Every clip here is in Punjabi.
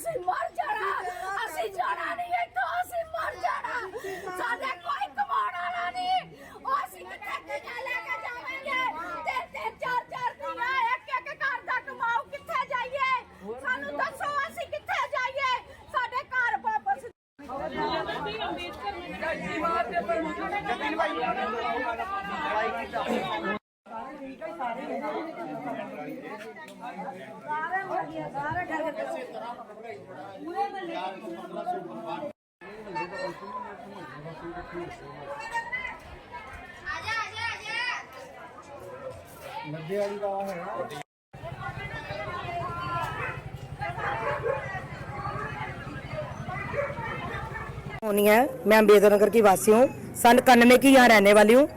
ਅਸੀਂ ਮਰ ਜਾਣਾ। ਅਸੀਂ ਜਾਣਾ ਨਹੀਂ ਇੱਥੋਂ, ਅਸੀਂ ਮਰ ਜਾਣਾ। ਸਾਡੇ ਕੋਈ ਕਮਾਉਣ ਵਾਲਾ ਨਹੀਂ। ਉਹ ਅਸੀਂ ਕਿੱਥੇ ਕਿੱਥੇ ਲੈ ਕੇ ਜਾਵਾਂਗੇ? ਤੇ ਤੇ ਚਾਰ ਚਾਰ ਦੀਆਂ ਇੱਕ ਇੱਕ ਘਰ ਦਾ ਕਮਾਓ, ਕਿੱਥੇ ਜਾਈਏ? ਸਾਨੂੰ ਦੱਸੋ, ਅਸੀਂ ਕਿੱਥੇ ਜਾਈਏ? ਸਾਡੇ ਘਰ ਵਾਪਸ मैं अम्बेदकर नगर की वासी हूँ। सन कन्नवे की यहाँ रहने वाली हूँ।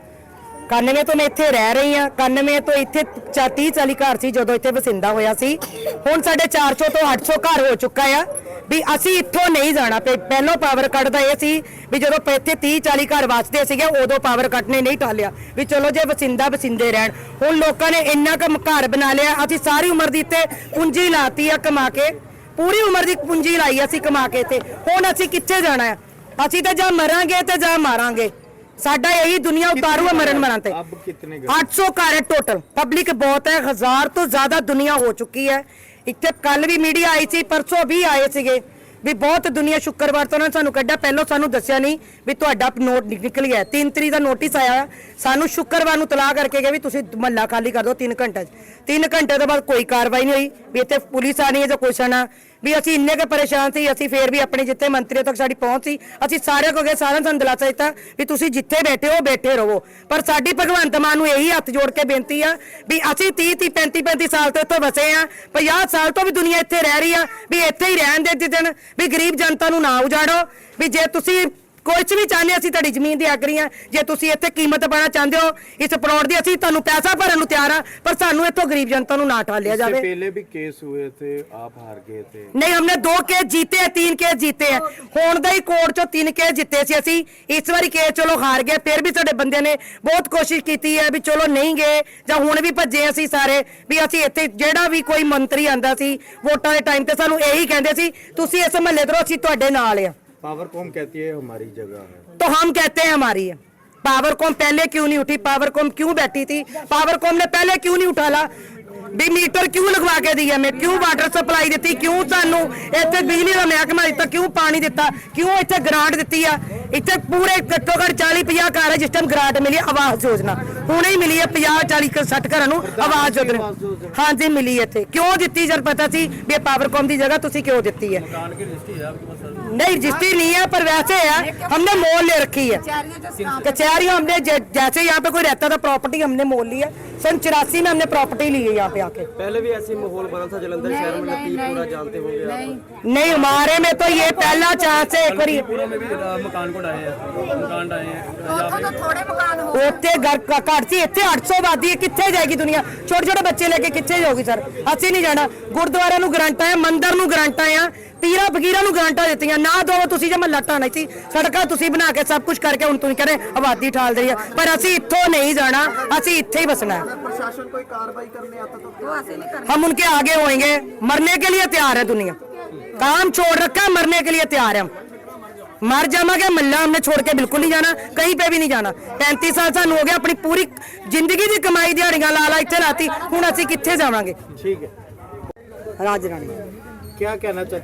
ਕਾਨਵੇਂ ਤੋਂ ਮੈਂ ਇੱਥੇ ਰਹਿ ਰਹੀ ਹਾਂ। ਕਾਨਵੇਂ ਤੋਂ ਇੱਥੇ 30 40 ਘਰ ਸੀ, ਜਦੋਂ ਇੱਥੇ ਵਸਿੰਦਾ ਹੋਇਆ ਸੀ। ਹੁਣ ਸਾਡੇ 400 ਤੋਂ 800 ਘਰ ਹੋ ਚੁੱਕਾ ਆ। ਵੀ ਅਸੀਂ ਇੱਥੋਂ ਨਹੀਂ ਜਾਣਾ। ਪਹਿ- ਪਹਿਲੋਂ ਪਾਵਰ ਕੱਟ ਦਾ ਇਹ ਸੀ ਵੀ ਜਦੋਂ ਇੱਥੇ 30 40 ਘਰ ਵਸਦੇ ਸੀਗੇ, ਉਦੋਂ ਪਾਵਰ ਕੱਟ ਨੇ ਨਹੀਂ ਟਾਲਿਆ। ਵੀ ਚਲੋ ਜੇ ਵਸਿੰਦਾ ਵਸਿੰਦੇ ਰਹਿਣ। ਹੁਣ ਲੋਕਾਂ ਨੇ ਇੰਨਾ ਕੁ ਘਰ ਬਣਾ ਲਿਆ। ਅਸੀਂ ਸਾਰੀ ਉਮਰ ਦੀ ਇੱਥੇ ਪੂੰਜੀ ਲਾਤੀ ਆ ਕਮਾ ਕੇ। ਪੂਰੀ ਉਮਰ ਦੀ ਪੂੰਜੀ ਲਾਈ ਅਸੀਂ ਕਮਾ ਕੇ ਤੇ ਹੁਣ ਅਸੀਂ ਕਿੱਥੇ ਜਾਣਾ ਹੈ ਅਸੀਂ ਤਾਂ ਜਾਂ ਮਰਾਂਗੇ ਤੇ ਜਾਂ ਮਾਰਾਂਗੇ। ਸਾਡਾ ਇਹੀ ਦੁਨੀਆ ਉਤਾਰੂ ਹੈ ਮਰਨ ਮਰਨ ਤੇ अब कितने 800 ਘਰ ਹੈ ਟੋਟਲ ਪਬਲਿਕ ਬਹੁਤ ਹੈ ਹਜ਼ਾਰ ਤੋਂ ਜ਼ਿਆਦਾ ਦੁਨੀਆ ਹੋ ਚੁੱਕੀ ਹੈ ਇੱਥੇ ਕੱਲ ਵੀ ਮੀਡੀਆ ਆਈ ਸੀ ਪਰਸੋਂ ਵੀ ਆਏ ਸੀਗੇ ਵੀ ਬਹੁਤ ਦੁਨੀਆ ਸ਼ੁੱਕਰਵਾਰ ਤੋਂ ਉਹਨਾਂ ਨੇ ਸਾਨੂੰ ਕੱਢਿਆ ਪਹਿਲਾਂ ਸਾਨੂੰ ਦੱਸਿਆ ਨਹੀਂ ਵੀ ਤੁਹਾਡਾ ਨੋਟ ਨਿ- ਨਿਕਲ ਗਿਆ 3 ਤਰੀਕ ਦਾ ਨੋਟਿਸ ਆਇਆ ਸਾਨੂੰ ਸ਼ੁੱਕਰਵਾਰ ਨੂੰ ਤਲਾਕ ਕਰਕੇ ਗਏ ਵੀ ਤੁਸੀਂ ਮਹੱਲਾ ਖਾਲੀ ਕਰ ਦਿਓ 3 ਘੰਟੇ 'ਚ 3 ਘੰਟੇ ਤੋਂ ਬਾਅਦ ਕੋਈ ਕਾਰਵਾਈ ਨਹੀਂ ਹੋਈ ਵੀ ਇੱਥੇ ਪੁਲਿਸ ਆਣੀ ਹੈ ਜਾਂ ਕੁਛ ਆਣਾ, ਵੀ ਅਸੀਂ ਇੰਨੇ ਕੁ ਪਰੇਸ਼ਾਨ ਸੀ, ਅਸੀਂ ਫੇਰ ਵੀ ਆਪਣੇ ਜਿੱਥੇ ਮੰਤਰੀਆਂ ਤੱਕ ਸਾਡੀ ਪਹੁੰਚ ਸੀ, ਅਸੀਂ ਸਾਰਿਆਂ ਕੋ ਗਏ, ਸਾਰਿਆਂ ਨੂੰ ਦਿਲਾਸਾ ਦਿੱਤਾ ਵੀ ਤੁਸੀਂ ਜਿੱਥੇ ਬੈਠੇ ਹੋ, ਬੈਠੇ ਰਹੋ। ਪਰ ਸਾਡੀ ਭਗਵੰਤ ਮਾਨ ਨੂੰ ਇਹੀ ਹੱਥ ਜੋੜ ਕੇ ਬੇਨਤੀ ਆ ਵੀ ਅਸੀਂ 30 30 35 35 ਸਾਲ ਤੋਂ ਇੱਥੇ ਵਸੇ ਆ 50 ਸਾਲ ਤੋਂ ਵੀ ਦੁਨੀਆ ਇੱਥੇ ਰਹਿ ਰਹੀ ਆ, ਵੀ ਇੱਥੇ ਹੀ ਰਹਿਣ ਦੇ ਜਿੱਦਣ ਵੀ ਗਰੀਬ ਜਨਤਾ ਨੂੰ ਨਾ ਉਜਾੜੋ, ਵੀ ਜੇ ਤੁਸੀਂ ਕੁਛ ਵੀ ਚਾਹੁੰਦੇ ਅਸੀਂ ਤੁਹਾਡੀ ਜ਼ਮੀਨ ਦੀ ਆਗਰੀ ਆ ਜੇ ਤੁਸੀਂ ਇੱਥੇ ਕੀਮਤ ਪਾਣਾ ਚਾਹੁੰਦੇ ਹੋ ਇਸ ਪਲਾਟ ਦੀ ਅਸੀਂ ਤੁਹਾਨੂੰ ਪੈਸਾ ਭਰਨ ਨੂੰ ਤਿਆਰ ਆ ਪਰ ਸਾਨੂੰ ਇੱਥੋਂ ਗਰੀਬ ਜਨਤਾ ਨੂੰ ਨਾ ਠਾਲਿਆ इससे ਜਾਵੇ पहले भी केस हुए थे आप हार गए थे ਨਹੀਂ ਹਮਨੇ ਦੋ ਕੇਸ जीते हैं तीन केस जीते हैं ਹੁਣ ਦਾ ਹੀ ਕੋਰਟ ਚੋਂ ਤਿੰਨ ਕੇਸ ਜਿੱਤੇ ਸੀ ਅਸੀਂ ਇਸ ਵਾਰੀ ਕੇਸ ਚਲੋ ਹਾਰ ਗਏ ਫਿਰ ਵੀ ਸਾਡੇ ਬੰਦੇ ਨੇ ਬਹੁਤ ਕੋਸ਼ਿਸ਼ ਕੀਤੀ ਹੈ ਵੀ ਚਲੋ ਨਹੀਂ ਗਏ ਜਾਂ ਹੁਣ ਵੀ ਭੱਜੇ ਅਸੀਂ ਸਾਰੇ ਵੀ ਅਸੀਂ ਇੱਥੇ ਜਿਹੜਾ ਵੀ ਕੋਈ ਮੰਤਰੀ ਆਂਦਾ ਸੀ ਵੋਟਾਂ ਦੇ ਟਾਈਮ ਤੇ ਸਾਨੂੰ ਇਹੀ ਕਹਿੰਦੇ ਸੀ ਤੁਸੀਂ ਇਸ ਮਹੱਲੇ ਤੋਂ ਅਸੀਂ ਤੁਹਾਡੇ ਨਾਲ ਆ पावर कॉम कहती है हमारी जगह है तो हम कहते हैं हमारी है पावर कॉम पहले क्यों नहीं उठी पावर कॉम क्यों बैठी थी पावर कॉम ने पहले क्यों नहीं उठाला ਵੀ ਮੀਟਰ ਕਿਉਂ ਲਗਵਾ ਕੇ ਦਿਆ ਮੈਂ ਕਿਉਂ ਵਾਟਰ ਸਪਲਾਈ ਦਿੱਤੀ ਕਿਉਂ ਸਾਨੂੰ ਇੱਥੇ ਬਿਜਲੀ ਦਾ ਮਹਿਕਮਾ ਦਿੱਤਾ ਕਿਉਂ ਪਾਣੀ ਦਿੱਤਾ ਕਿਉਂ ਇੱਥੇ ਗ੍ਰਾਂਟ ਦਿੱਤੀ ਆ ਇੱਥੇ ਪੂਰੇ ਘੱਟੋ ਘੱਟ 40 50 ਘਰ ਹੈ ਜਿਸ ਟਾਈਮ ਗ੍ਰਾਂਟ ਮਿਲੀ ਹੈ ਆਵਾਸ ਯੋਜਨਾ ਹੁਣੇ ਹੀ ਮਿਲੀ ਹੈ 50 40 ਕੁ 60 ਘਰਾਂ ਨੂੰ ਆਵਾਸ ਯੋਜਨਾ ਹਾਂਜੀ ਮਿਲੀ ਹੈ ਇੱਥੇ ਕਿਉਂ ਦਿੱਤੀ ਜਦ ਪਤਾ ਸੀ ਵੀ ਇਹ ਪਾਵਰ ਕੌਮ ਦੀ ਜਗ੍ਹਾ ਤੁਸੀਂ ਕਿਉਂ ਦਿੱਤੀ ਹੈ नहीं रजिस्ट्री नहीं है पर वैसे है हमने मोल ले रखी है कचहरियाँ हमने जै- जैसे यहाँ पे कोई रहता था प्रॉपर्टी हमने मोल ली है सन चौरासी में हमने प्रॉपर्टी ली है यहाँ पे आके पहले भी ऐसे ही माहौल बना था जलंधर शहर में लतीफ पूरा जानते होंगे आप नहीं हमारे में तो ये पहला चांस है एक बारी पूरा में भी अ, मकान को डाए हैं मकान डाए हैं ਉੱਥੋਂ ਤਾਂ ਥੋੜੇ ਮਕਾਨ ਹੋ ਉੱਥੇ ਘਰ ਘ- ਘਰ ਸੀ ਇੱਥੇ 800 ਆਬਾਦੀ ਹੈ ਕਿੱਥੇ ਜਾਏਗੀ ਦੁਨੀਆ ਛੋਟੇ ਛੋਟੇ ਬੱਚੇ ਲੈ ਕੇ ਕਿੱਥੇ ਜਾਊਗੀ ਸਰ ਅਸੀਂ ਨਹੀਂ ਜਾਣਾ ਗੁਰਦੁਆਰਿਆਂ ਨੂੰ ਗਰੰਟਾਂ ਆ ਮੰਦਿਰ ਨੂੰ ਗਰੰਟਾਂ ਆ ਪੀਰਾਂ ਫਕੀਰਾਂ ਨੂੰ ਗਰੰਟਾਂ ਦਿੱਤੀਆਂ ਨਾ ਦੋ ਤੁਸੀਂ ਜੇ ਮਹੱਲਾ ਢਾਣਾ ਸੀ ਸੜਕਾਂ ਤੁਸੀਂ ਬਣਾ ਕੇ ਸਭ ਕੁਝ ਕਰਕੇ ਹੁਣ ਤੁਸੀਂ ਕਹਿੰਦੇ ਆਬਾਦੀ ਠਾਲ ਰਹੀ ਹੈ ਪਰ ਅਸੀਂ ਇੱਥੋਂ ਨਹੀਂ ਜਾਣਾ ਅਸੀਂ ਇੱਥੇ ਹੀ ਬਸਣਾ ਹੈ प्रशासन कोई कार्रवाई करने आता तो हम उनके आगे होएंगे मरने के लिए तैयार है दुनिया काम छोड़ रखा है मरने के लिए तैयार है हम ਮਰ ਜਾਵਾਂਗੇ ਮੱਲਾ ਹਮਨੇ ਛੋੜ ਕੇ ਬਿਲਕੁਲ ਨਹੀਂ ਜਾਣਾ ਕਹੀਂ ਪੇ ਵੀ ਨਹੀਂ ਜਾਣਾ। 35 ਸਾਲ ਸਾਨੂੰ ਹੋ ਗਿਆ ਆਪਣੀ ਪੂਰੀ ਜ਼ਿੰਦਗੀ ਦੀ ਕਮਾਈ ਦਿਹਾੜੀਆਂ ਲਾ ਲਾ ਇੱਥੇ ਰਾਤੀ ਹੁਣ ਅਸੀਂ ਕਿੱਥੇ ਜਾਵਾਂਗੇ? ਠੀਕ ਹੈ। ਰਾਜ ਰਾਣੀ। ਕੀ ਕਹਿਣਾ ਚਾਹਤੇ